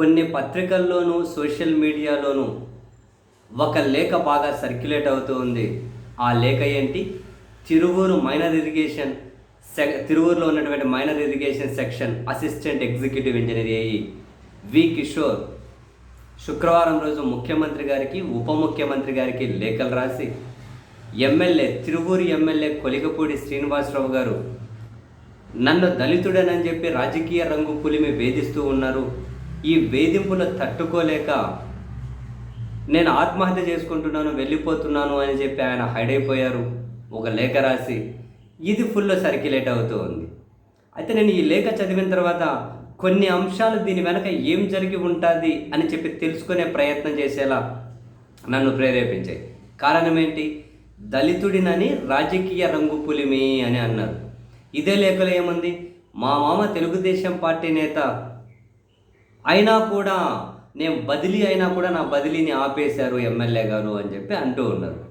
కొన్ని పత్రికల్లోనూ సోషల్ మీడియాలోనూ ఒక లేఖ బాగా సర్క్యులేట్ అవుతూ ఉంది. ఆ లేఖ ఏంటి? తిరువూరు మైనర్ ఇరిగేషన్ సె తిరువూరులో ఉన్నటువంటి minor irrigation section assistant executive engineer AE V Kishore శుక్రవారం రోజు ముఖ్యమంత్రి గారికి ఉప ముఖ్యమంత్రి గారికి లేఖలు రాసి ఎమ్మెల్యే తిరువూరు ఎమ్మెల్యే కొలిగపూడి శ్రీనివాసరావు గారు నన్ను దళితుడనని చెప్పి రాజకీయ రంగు పులిమి వేధిస్తూ ఉన్నారు. ఈ వేధింపులు తట్టుకోలేక నేను ఆత్మహత్య చేసుకుంటున్నాను వెళ్ళిపోతున్నాను అని చెప్పి ఆయన హైడ్ అయిపోయారు ఒక లేఖ రాసి. ఇది ఫుల్ సర్క్యులేట్ అవుతూ ఉంది. అయితే నేను ఈ లేఖ చదివిన తర్వాత కొన్ని అంశాలు దీని వెనక ఏం జరిగి ఉంటుంది అని చెప్పి తెలుసుకునే ప్రయత్నం చేసేలా నన్ను ప్రేరేపించాయి. కారణం ఏంటి? దళితుడినని రాజకీయ రంగు పులిమి అని అన్నారు. ఇదే లేఖలో ఏముంది? మా మామ తెలుగుదేశం పార్టీ నేత అయినా కూడా నేను బదిలీ అయినా కూడా నా బదిలీని ఆపేశారు ఎమ్మెల్యే గారు అని చెప్పి అంటూ ఉన్నారు.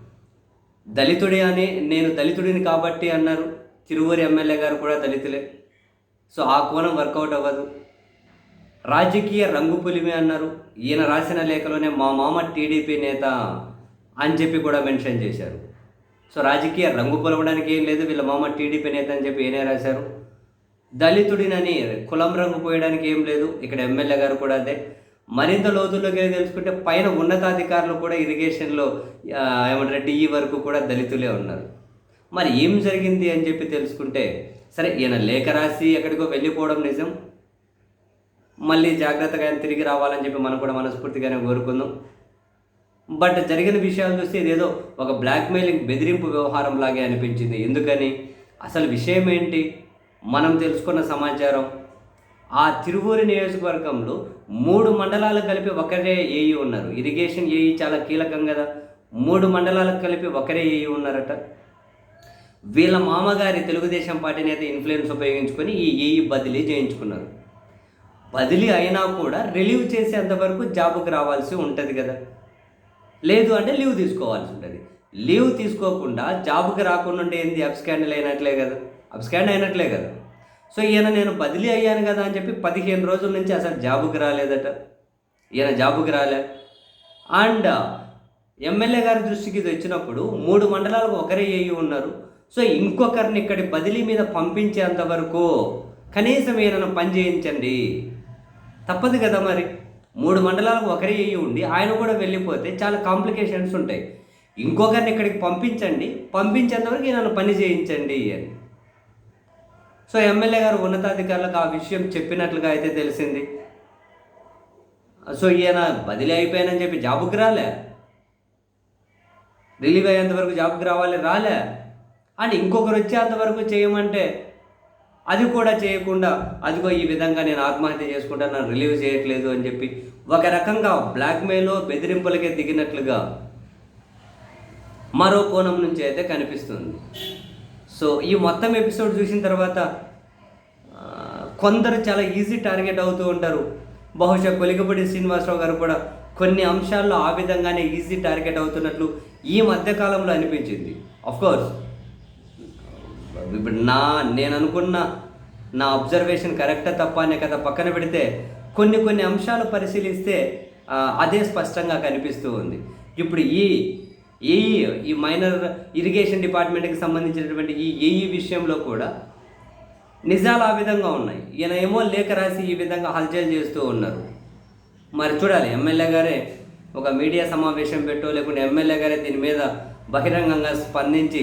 దళితుడే అని నేను దళితుడిని కాబట్టి అన్నారు. తిరువూరు ఎమ్మెల్యే గారు కూడా దళితులే. సో ఆ కోణం వర్కౌట్ అవ్వదు. రాజకీయ రంగు పులిమి అన్నారు. ఈయన రాసిన లేఖలోనే మా మామ టీడీపీ నేత అని చెప్పి కూడా మెన్షన్ చేశారు. సో రాజకీయ రంగు పొలవడానికి ఏం లేదు వీళ్ళ మామ టీడీపీ నేత అని చెప్పి ఏనే రాశారు. దళితుడినని కులం రంగు పోయడానికి ఏం లేదు. ఇక్కడ ఎమ్మెల్యే గారు కూడా అదే. మరింత లోతుల్లోకి వెళ్ళి తెలుసుకుంటే పైన ఉన్నతాధికారులు కూడా ఇరిగేషన్లో ఏమంటారు డిఈ వరకు కూడా దళితులే ఉన్నారు. మరి ఏం జరిగింది అని చెప్పి తెలుసుకుంటే సరే ఈయన లేఖ రాసి ఎక్కడికో వెళ్ళిపోవడం నిజం. మళ్ళీ జాగ్రత్తగా ఆయన తిరిగి రావాలని చెప్పి మనం కూడా మనస్ఫూర్తిగానే కోరుకుందాం. బట్ జరిగిన విషయాలు చూస్తే ఇదేదో ఒక బ్లాక్మెయిలింగ్ బెదిరింపు వ్యవహారం లాగే అనిపించింది. ఎందుకని? అసలు విషయం ఏంటి? మనం తెలుసుకున్న సమాచారం. ఆ తిరువూరు నియోజకవర్గంలో మూడు మండలాలు కలిపి ఒకరే ఏఈ ఉన్నారు. ఇరిగేషన్ ఏఈ చాలా కీలకం కదా. మూడు మండలాలకు కలిపి ఒకరే ఏఈ ఉన్నారట. వీళ్ళ మామగారి తెలుగుదేశం పార్టీ నేత ఇన్ఫ్లుయెన్స్ ఉపయోగించుకొని ఈ ఏఈ బదిలీ చేయించుకున్నారు. బదిలీ అయినా కూడా రిలీవ్ చేసేంత వరకు జాబ్కి రావాల్సి ఉంటుంది కదా. లేదు అంటే లీవ్ తీసుకోవాల్సి ఉంటుంది. లీవ్ తీసుకోకుండా జాబ్కి రాకుండా ఉంటే ఏంది? అబ్స్కాండల్ అయినట్లే కదా. అబ్స్కాండ్ అయినట్లే కదా. సో ఈయన నేను బదిలీ అయ్యాను కదా అని చెప్పి పదిహేను రోజుల నుంచి అసలు జాబుకి రాలేదట. ఈయన జాబుకి రాలే. అండ్ ఎమ్మెల్యే గారి దృష్టికి ఇది వచ్చినప్పుడు మూడు మండలాలకు ఒకరే అయ్యి ఉన్నారు. సో ఇంకొకరిని ఇక్కడి బదిలీ మీద పంపించేంత వరకు కనీసం ఈయనను పని చేయించండి. తప్పదు కదా మరి. మూడు మండలాలకు ఒకరే అయ్యి ఉండి ఆయన కూడా వెళ్ళిపోతే చాలా కాంప్లికేషన్స్ ఉంటాయి. ఇంకొకరిని ఇక్కడికి పంపించండి. పంపించేంతవరకు ఈయనను పని చేయించండి అని. సో ఎమ్మెల్యే గారు ఉన్నతాధికారులకు ఆ విషయం చెప్పినట్లుగా అయితే తెలిసింది. సో ఈయన బదిలీ అయిపోయానని చెప్పి జాబుకి రాలే. రిలీవ్ అయ్యేంత వరకు జాబ్కి రావాలి రాలే. అని ఇంకొకరు వచ్చేంత వరకు చేయమంటే అది కూడా చేయకుండా అదిగో ఈ విధంగా నేను ఆత్మహత్య చేసుకుంటాను నన్ను రిలీవ్ చేయట్లేదు అని చెప్పి ఒక రకంగా బ్లాక్మెయిల్ బెదిరింపులకే దిగినట్లుగా మరో కోణం నుంచి అయితే కనిపిస్తుంది. సో ఈ మొత్తం ఎపిసోడ్ చూసిన తర్వాత కొందరు చాలా ఈజీ టార్గెట్ అవుతూ ఉంటారు. బహుశా కొలిగపడి శ్రీనివాసరావు గారు కూడా కొన్ని అంశాల్లో ఆ విధంగానే ఈజీ టార్గెట్ అవుతున్నట్లు ఈ మధ్యకాలంలో అనిపించింది. కోర్స్ ఇప్పుడు నా నేను అనుకున్న నా అబ్జర్వేషన్ కరెక్టా తప్ప అనే కదా పక్కన పెడితే కొన్ని కొన్ని అంశాలు పరిశీలిస్తే అదే స్పష్టంగా కనిపిస్తూ ఉంది. ఇప్పుడు ఈ ఏఈ ఈ మైనర్ ఇరిగేషన్ డిపార్ట్మెంట్కి సంబంధించినటువంటి ఈ ఏఈ విషయంలో కూడా నిజాలు ఆ విధంగా ఉన్నాయి. ఈయన ఏమో లేఖ రాసి ఈ విధంగా హల్చల్ చేస్తూ ఉన్నారు. మరి చూడాలి ఎమ్మెల్యే గారే ఒక మీడియా సమావేశం పెట్టో లేకుంటే ఎమ్మెల్యే గారే దీని మీద బహిరంగంగా స్పందించి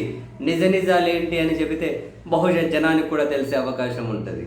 నిజ నిజాలు ఏంటి అని చెబితే బహుశా జనానికి కూడా తెలిసే అవకాశం ఉంటుంది.